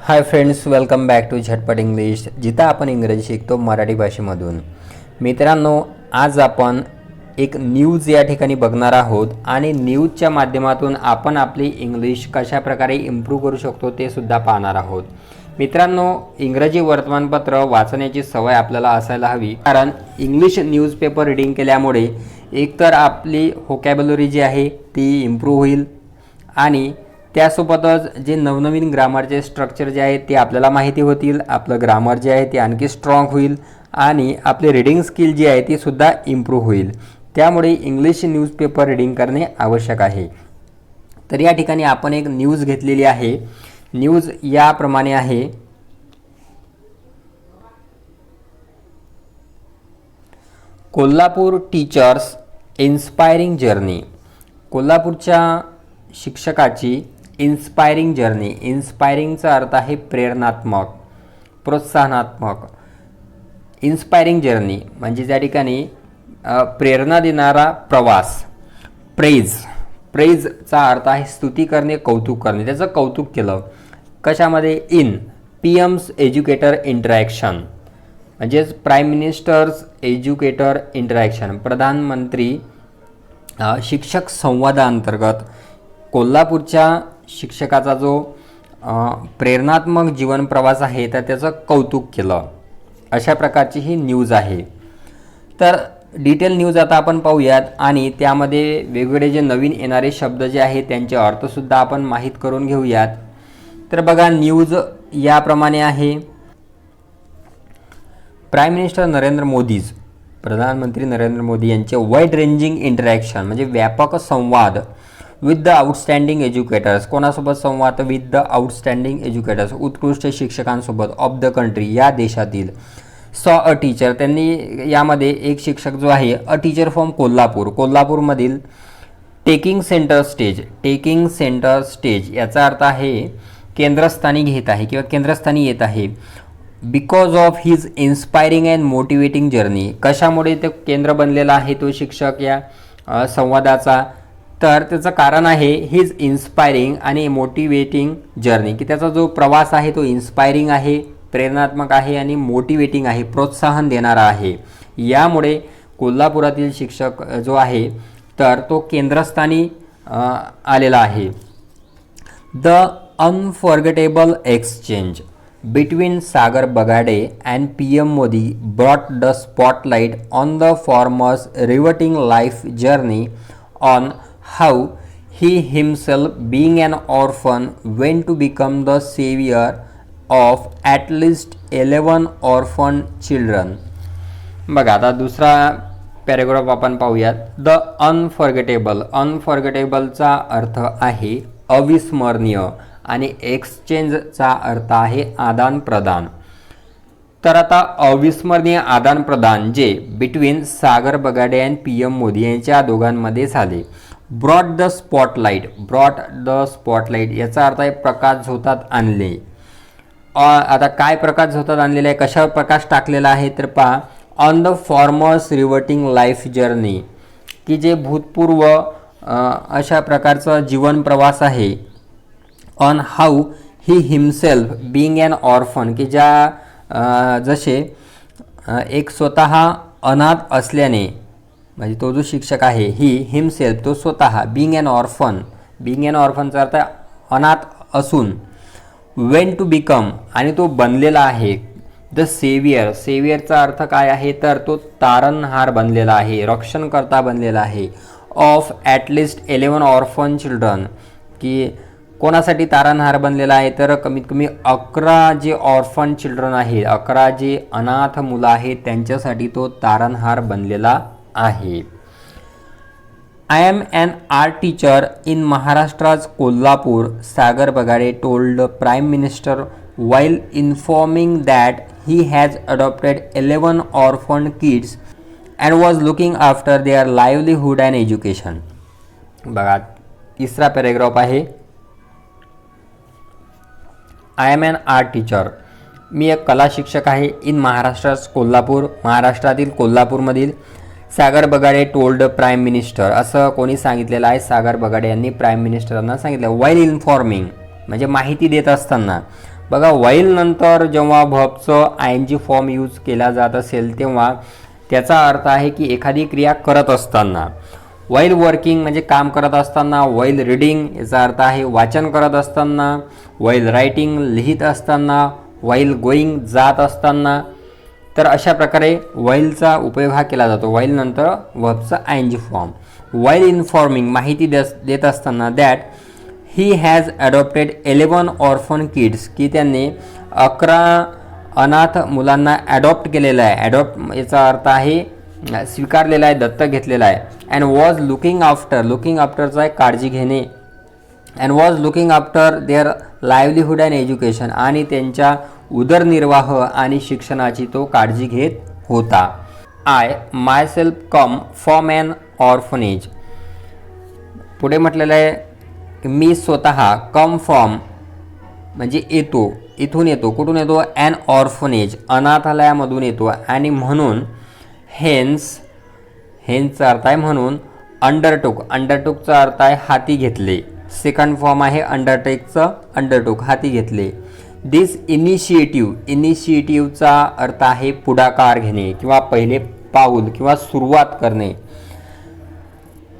Hi friends welcome back to झटपट English जिथं आपण इंग्रजी शिकतो मराठी भाषेमधून. मित्रांनो आज आपण एक न्यूज या ठिकाणी बघणार आहोत आणि न्यूजच्या माध्यमातून आपण आपली इंग्लिश कशा प्रकारे इम्प्रूव्ह करू शकतो ते सुद्धा पाहणार आहोत. मित्रांनो इंग्रजी वर्तमानपत्र वाचण्याची सवय आपल्याला असायला हवी. कारण इंग्लिश न्यूजपेपर रिडिंग केल्यामुळे एकतर आपली होकॅबलरी जी आहे ती इम्प्रूव्ह होईल आणि त्यासोबतच जे नवनवीन ग्रामरचे स्ट्रक्चर जे आहे ते आपल्याला माहिती होतील. आपलं ग्रामर जे आहे ते आणखी स्ट्रॉंग होईल. आणि आपली रिडिंग स्किल जी आहे ती सुद्धा इम्प्रूव्ह होईल. त्यामुळे इंग्लिश न्यूजपेपर रिडिंग करणे आवश्यक आहे. तर या ठिकाणी आपण एक न्यूज घेतलेली आहे. न्यूज याप्रमाणे आहे. कोल्हापूर टीचर्स इन्स्पायरिंग जर्नी कोल्हापूरच्या शिक्षकाची इन्स्पायरिंग जर्नी इन्स्पायरिंगचा अर्थ आहे प्रेरणात्मक प्रोत्साहनात्मक. इन्स्पायरिंग जर्नी म्हणजे त्या ठिकाणी प्रेरणा देणारा प्रवास प्रेज प्रेजचा अर्थ आहे स्तुती करणे कौतुक करणे. त्याचं कौतुक केलं. कशामध्ये? In P M's educator interaction म्हणजेच प्राईम मिनिस्टर्स एज्युकेटर इंटरॅक्शन प्रधानमंत्री शिक्षक संवादाअंतर्गत कोल्हापूरच्या शिक्षकाचा जो प्रेरणात्मक जीवन प्रवास आहे तर त्याचं कौतुक केलं. अशा प्रकारची ही न्यूज आहे. तर डिटेल न्यूज आता आपण पाहूयात आणि त्यामध्ये वेगवेगळे जे नवीन येणारे शब्द जे आहेत त्यांचे अर्थसुद्धा आपण माहीत करून घेऊयात. तर बघा न्यूज याप्रमाणे आहे. प्राईम मिनिस्टर नरेंद्र मोदीज प्रधानमंत्री नरेंद्र मोदी यांचे वाईड रेंजिंग इंटरॅक्शन म्हणजे व्यापक संवाद विथ द आउटस्टँडिंग एज्युकेटर्स कोणासोबत संवाद? विथ द आउटस्टँडिंग एज्युकेटर्स उत्कृष्ट शिक्षकांसोबत ऑफ द कंट्री या देशातील. सॉ अ टीचर त्यांनी यामध्ये एक शिक्षक जो आहे अ टीचर फ्रॉम कोल्हापूर. कोल्हापूरमधील taking centre stage taking centre stage याचा अर्थ आहे केंद्रस्थानी घेत आहे किंवा केंद्रस्थानी येत आहे. Because of his inspiring and motivating journey कशामुळे ते केंद्र बनलेला आहे तो शिक्षक या संवादाचा? तर त्याचं कारण आहे हिज इन्स्पायरिंग आणि मोटिवेटिंग जर्नी की त्याचा जो प्रवास आहे तो इन्स्पायरिंग आहे प्रेरणात्मक आहे आणि मोटिवेटिंग आहे प्रोत्साहन देणारा आहे. यामुळे कोल्हापुरातील शिक्षक जो आहे तर तो केंद्रस्थानी आलेला आहे. The unforgettable exchange between Sagar Bagade and P M Modi brought the spotlight on the former's riveting life journey on how he himself being an orphan went to become the saviour of at least eleven orphan children बघा आता दुसरा paragraph आपण पाहूयात. The unforgettable अनफॉर्गेटेबलचा अर्थ आहे अविस्मरणीय आणि एक्सचेंजचा अर्थ आहे आदान प्रदान तर आता अविस्मरणीय आदान प्रदान जे between Sagar Bagade and P M Modi यांच्या दोघांमध्ये झाले. Broad the spotlight broad the spotlight याचा अर्थ आहे प्रकाश झोतात आणले. आता काय प्रकाश झोतात आणलेला आहे? कशावर प्रकाश टाकलेला आहे? तर पहा. On the former's riveting life journey की जे भूतपूर्व अशा प्रकारचा जीवन प्रवास आहे. On how he himself being an orphan की ज्या जसे एक स्वतः अनाथ असल्याने म्हणजे तो जो शिक्षक आहे ही हिमसेल्फ तो स्वतः being an orphan being an ऑर्फनचा अर्थ अनाथ असून वेन टू बिकम आणि तो बनलेला आहे. द सेवियर सेवियरचा अर्थ काय आहे? तर तो तारणहार बनलेला आहे रक्षणकर्ता बनलेला आहे. Of at least eleven orphan children की कोणासाठी तारणहार बनलेला आहे? तर कमीत कमी अकरा जे ऑर्फन चिल्ड्रन आहे अकरा जे अनाथ मुलं आहेत त्यांच्यासाठी तो तारणहार बनलेला आहे. I am an art teacher in Maharashtra's Kolhapur Sagar Bagade told prime minister while informing that he has adopted eleven orphan kids and was looking after their livelihood and education बघा तिसरा पॅरेग्राफ आहे. I am an art teacher मी एक कला शिक्षक आहे in Maharashtra Kolhapur महाराष्ट्रातील कोल्हापूरमधील Sagar Bagade told prime minister. असं कोणी सांगितलेलं आहे? सागर बगाडे यांनी प्राईम मिनिस्टरांना सांगितलं. वाईल इन्फॉर्मिंग म्हणजे माहिती देत असताना. बघा वाईल नंतर जेव्हा व्हबचं I N G form use केला जात असेल तेव्हा त्याचा अर्थ आहे की एखादी क्रिया करत असताना. वाईल वर्किंग म्हणजे काम करत असताना. वाईल रीडिंग याचा अर्थ आहे वाचन करत असताना. वाईल रायटिंग लिहित असताना. वाईल गोईंग जात असताना. तर अशा प्रकारे वाईलचा उपयोग हा केला जातो. वाईलनंतर वर्बचा I N G form while informing माहिती देस देत असताना that he has adopted eleven orphan kids की त्यांनी अकरा अनाथ मुलांना ॲडॉप्ट केलेलं आहे. ॲडॉप्ट याचा अर्थ आहे स्वीकारलेला आहे दत्तक घेतलेला आहे. And was looking after looking आफ्टरचा आहे काळजी घेणे. And was looking after their livelihood and education आणि त्यांच्या उदरनिर्वाह आणि शिक्षणाची तो काळजी घेत होता. I myself come from an orphanage पुढे म्हटलेलं आहे मी स्वतः कम फॉम म्हणजे येतो इथून येतो. कुठून येतो? ॲन ऑर्फनेज अनाथालयामधून येतो. आणि म्हणून हेन्स हेन्सचा अर्थ आहे म्हणून अंडरटोक अंडरटोकचा अर्थ आहे हाती घेतले. सेकंड फॉर्म आहे अंडरटेकचं अंडरटोक हाती घेतले. दिस इनिशिएटिव्ह इनिशिएटिव्हचा अर्थ आहे पुढाकार घेणे किंवा पहिले पाऊल किंवा सुरुवात करणे.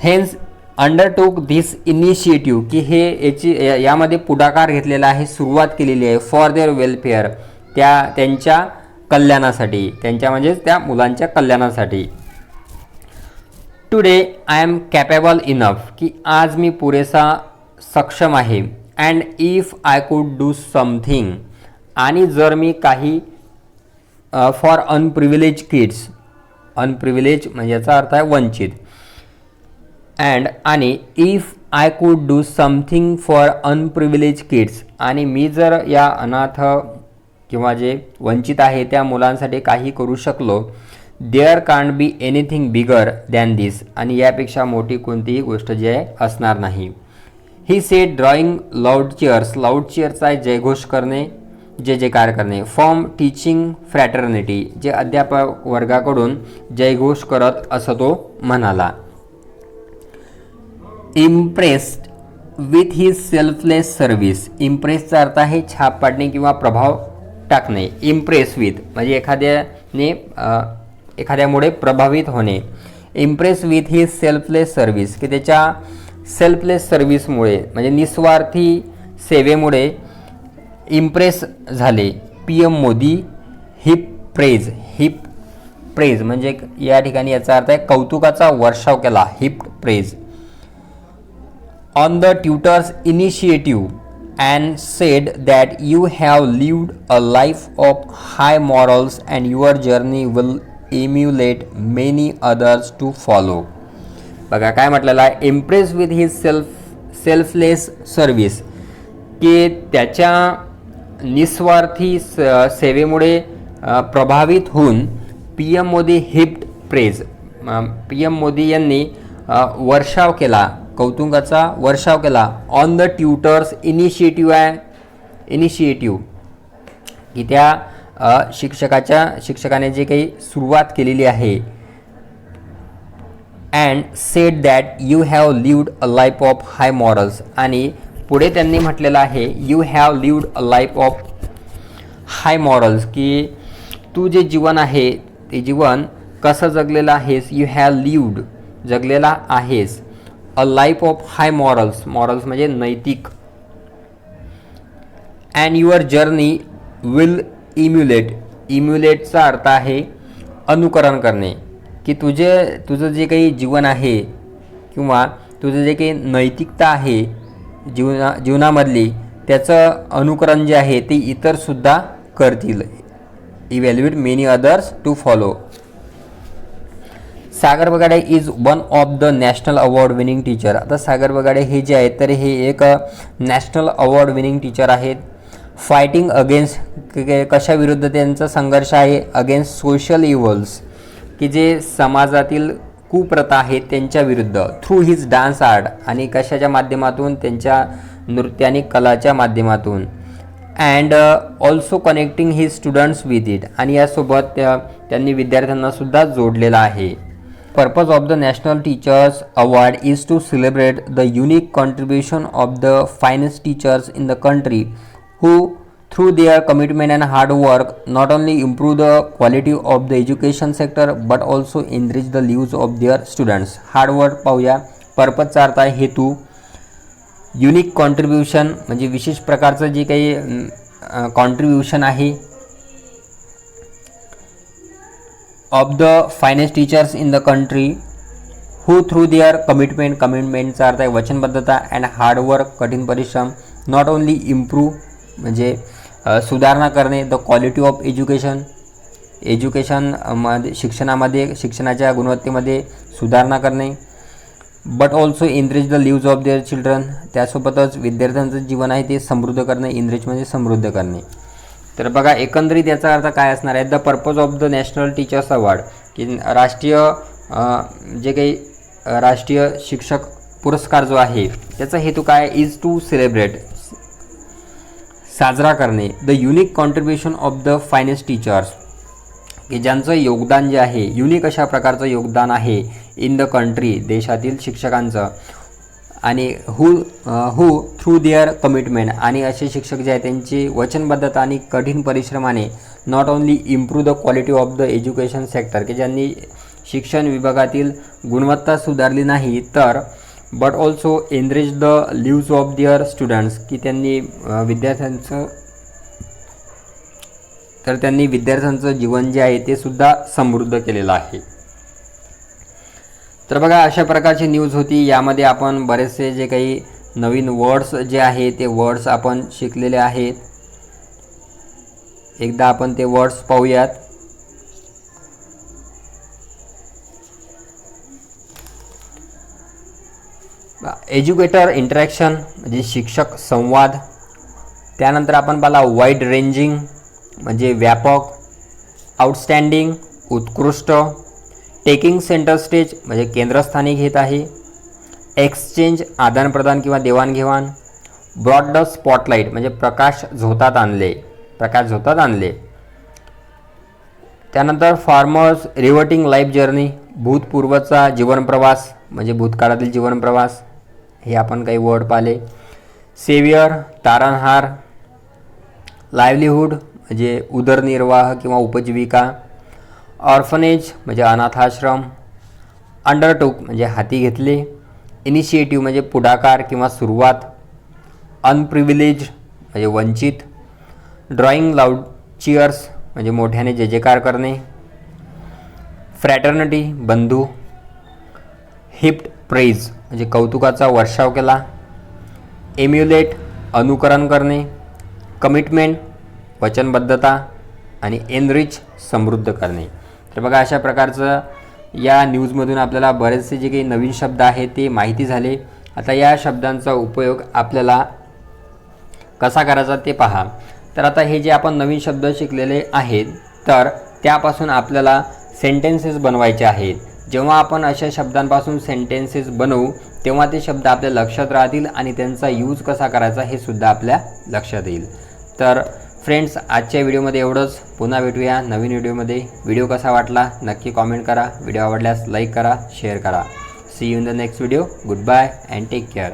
हेन्स अंडरटोक धिस इनिशिएटिव्ह की हे याची यामध्ये पुढाकार घेतलेला आहे सुरुवात केलेली आहे फॉर देअर वेलफेअर त्या त्यांच्या कल्याणासाठी त्यांच्या म्हणजेच त्या मुलांच्या कल्याणासाठी. Today I am capable enough की आज मी पुरेसा सक्षम आहे. And if I could do something आणि जर मी काही फॉर अनप्रिव्हिलेज किड्स अनप्रिव्हिलेज म्हणजे याचा अर्थ आहे वंचित. अँड आणि if I could do something for unprivileged kids आणि मी जर या अनाथ किंवा जे वंचित आहे त्या मुलांसाठी काही करू शकलो there can't be anything bigger than this आणि यापेक्षा मोठी कोणतीही गोष्ट जी आहे असणार नाही. He said drawing loud cheers loud चिअर्सचा आहे जयघोष करणे जे जे कार्य करणे. फॉर्म टीचिंग फ्रॅटर्निटी जे अध्यापक वर्गाकडून जयघोष करत असं तो म्हणाला. Impressed with he selfless service इम्प्रेसचा अर्थ आहे छाप पाडणे किंवा प्रभाव टाकणे. इम्प्रेस विथ म्हणजे एखाद्याने एखाद्यामुळे प्रभावित होणे. Impress with he selfless service की त्याच्या सेल्फलेस सर्विसमुळे म्हणजे निस्वार्थी सेवेमुळे इम्प्रेस झाले. P M Modi heaped praise heaped praise म्हणजे या ठिकाणी याचा अर्थ आहे कौतुकाचा वर्षाव केला heaped praise on the tutor's initiative and said that you have lived a life of high morals and your journey will emulate many others to follow बघा काय म्हटलेलं आहे? Impress with his self selfless service की त्याच्या निस्वार्थी स- सेवेमुळे प्रभावित होऊन P M Modi heaped praise P M Modi यांनी वर्षाव केला कौतुंगाचा वर्षाव केला. ऑन द ट्युटर्स इनिशिएटिव्ह आहे इनिशिएटिव्ह की त्या शिक्षकाच्या शिक्षकाने जे काही सुरुवात केलेली आहे and said that you have lived a life of high morals आणि पुढे त्यांनी म्हटलेलं आहे you have lived a life of high morals की तू जे जीवन आहे ते जीवन कसं जगलेलं आहेस? यू हॅव लिव्ड जगलेला आहेस a life of high morals morals म्हणजे नैतिक. And your journey will emulate इम्युलेटचा अर्थ आहे अनुकरण करणे. की तुझे तुझं जे काही जीवन आहे किंवा तुझं जे काही नैतिकता आहे जीवना जीवनामधली त्याचं अनुकरण जे आहे ते इतरसुद्धा करतील. Evaluate many others to follow Sagar Bagade is one of the national award winning teacher आता सागर बगाडे हे जे आहेत तर हे एक नॅशनल अवॉर्ड विनिंग टीचर आहेत. फायटिंग अगेन्स्ट कशाविरुद्ध त्यांचा संघर्ष आहे? अगेन्स्ट सोशल इव्हल्स की जे समाजातील कुप्रथा आहेत त्यांच्या विरुद्ध थ्रू हिज डान्स आर्ट आणि कशाच्या माध्यमातून त्यांच्या नृत्य आणि कलाच्या माध्यमातून. And also connecting he students with it आणि यासोबत त्या त्यांनी विद्यार्थ्यांनासुद्धा जोडलेला आहे. Purpose of the national teachers award is to celebrate the unique contribution of the finest teachers in the country who through their commitment and hard work not only improve the quality of the education sector but also enrich the lives of their students. Hard work पाहूया. पर्पजचा अर्थ आहे हेतू. Unique contribution म्हणजे विशेष प्रकारचं जे काही contribution आहे. Of the finest teachers in the country who through their commitment कमिटमेंटचा अर्थ आहे वचनबद्धता अँड हार्डवर्क कठीण परिश्रम नॉट ओन्ली इम्प्रूव्ह म्हणजे सुधारणा करणे द क्वालिटी ऑफ एज्युकेशन एज्युकेशनमध्ये शिक्षणामध्ये शिक्षणाच्या गुणवत्तेमध्ये सुधारणा करणे. But also enrich the lives of their children त्यासोबतच विद्यार्थ्यांचं जीवन आहे ते समृद्ध करणे इनरिच म्हणजे समृद्ध करणे. तर बघा एकंदरीत याचा अर्थ काय असणार आहे? The purpose of the national teachers award की राष्ट्रीय जे काही राष्ट्रीय शिक्षक पुरस्कार जो आहे त्याचा हेतू काय? इज टू सेलिब्रेट साजरा करणे. The unique contribution of the finest teachers की ज्यांचं योगदान जे आहे युनिक अशा प्रकारचं योगदान आहे इन द कंट्री देशातील शिक्षकांचं. आणि who who through their commitment आणि असे शिक्षक जे आहेत त्यांची वचनबद्धता आणि कठीण परिश्रमाने not only improve the quality of the education sector की ज्यांनी शिक्षण विभागातील गुणवत्ता सुधारली नाही तर but also enrich the lives of their students की त्यांनी विद्यार्थ्यांचं तर त्यांनी विद्यार्थ्यांचं जीवन जे आहे ते सुद्धा समृद्ध केलेलं आहे. तर बघा अशा प्रकारची न्यूज होती. यामध्ये आपण बरेचसे जे काही नवीन वर्ड्स जे आहे ते वर्ड्स आपण शिकलेले आहेत. एकदा आपण ते वर्ड्स पाहूयात. एज्युकेटर इंटरॅक्शन म्हणजे शिक्षक संवाद. त्यानंतर आपण पाहिला वाईड रेंजिंग म्हणजे व्यापक. आउटस्टँडिंग उत्कृष्ट. टेकिंग सेंटर स्टेज म्हणजे केंद्रस्थानी घेत आहे. एक्सचेंज आदानप्रदान किंवा देवाणघेवाण. ब्रॉड द स्पॉटलाईट म्हणजे प्रकाश झोतात आणले. प्रकाश झोतात आणले. त्यानंतर फार्मर्स रिव्हर्टिंग लाईफ जर्नी भूतपूर्वचा जीवनप्रवास म्हणजे भूतकाळातील जीवनप्रवास. हे आपण काही वर्ड पाहिले. सेवियर तारणहार लाईव्हलीहूड म्हणजे उदरनिर्वाह किंवा उपजीविका. ऑर्फनेज म्हणजे अनाथाश्रम. अंडरटूक म्हणजे हाती घेतले. इनिशिएटिव्ह म्हणजे पुढाकार किंवा सुरुवात. अनप्रिव्हिलेज म्हणजे वंचित. ड्रॉइंग लाऊड चिअर्स म्हणजे मोठ्याने जे जेकार करणे. फ्रॅटर्निटी बंधू. हिप्ट प्रेज म्हणजे कौतुकाचा वर्षाव केला. एम्युलेट अनुकरण करणे कमिटमेंट वचनबद्धता आणि एनरिच समृद्ध करणे. तर बघा अशा प्रकारचं या न्यूजमधून आपल्याला बरेचसे जे काही नवीन शब्द आहेत ते माहिती झाले. आता या शब्दांचा उपयोग आपल्याला कसा करायचा ते पहा. तर आता हे जे आपण नवीन शब्द शिकलेले आहेत तर त्यापासून आपल्याला सेंटेन्सेस बनवायचे आहेत. जेव्हा आपण अशा शब्दांपासून सेंटेन्सेस बनवू तेव्हा ते शब्द आपल्या लक्षात राहतील आणि त्यांचा यूज कसा करायचा हे सुद्धा आपल्या लक्षात येईल. तर फ्रेंड्स आजच्या व्हिडिओमध्ये एवढंच. पुन्हा भेटूया नवीन व्हिडिओमध्ये व्हिडिओ कसा वाटला नक्की कॉमेंट करा. व्हिडिओ आवडल्यास लाईक करा शेअर करा. See you in the next video goodbye and take care